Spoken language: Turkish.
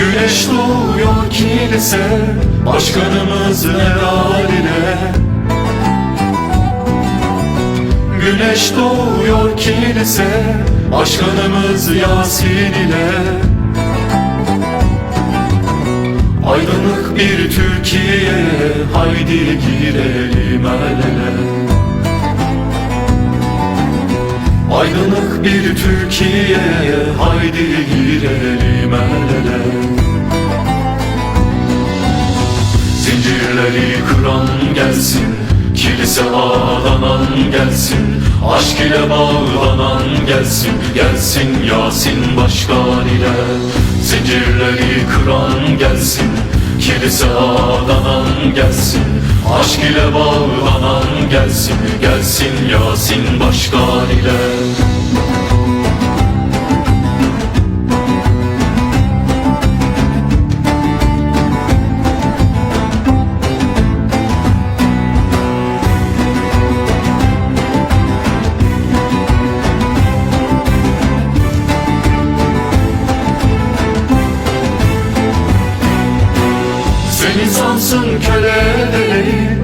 Güneş doğuyor kilise Başkanımız Meral ile Güneş doğuyor kilise Başkanımız Yasin ile. Aydınlık bir Türkiye Haydi girelim el ele Aydınlık bir Türkiye Haydi Zincirleri kıran gelsin Kilise adanan gelsin Aşk ile bağlanan gelsin Gelsin Yasin Başkan ile. Zincirleri kıran gelsin Kilise adanan gelsin Aşk ile bağlanan gelsin Gelsin Yasin Başkan ile Sen insansın köle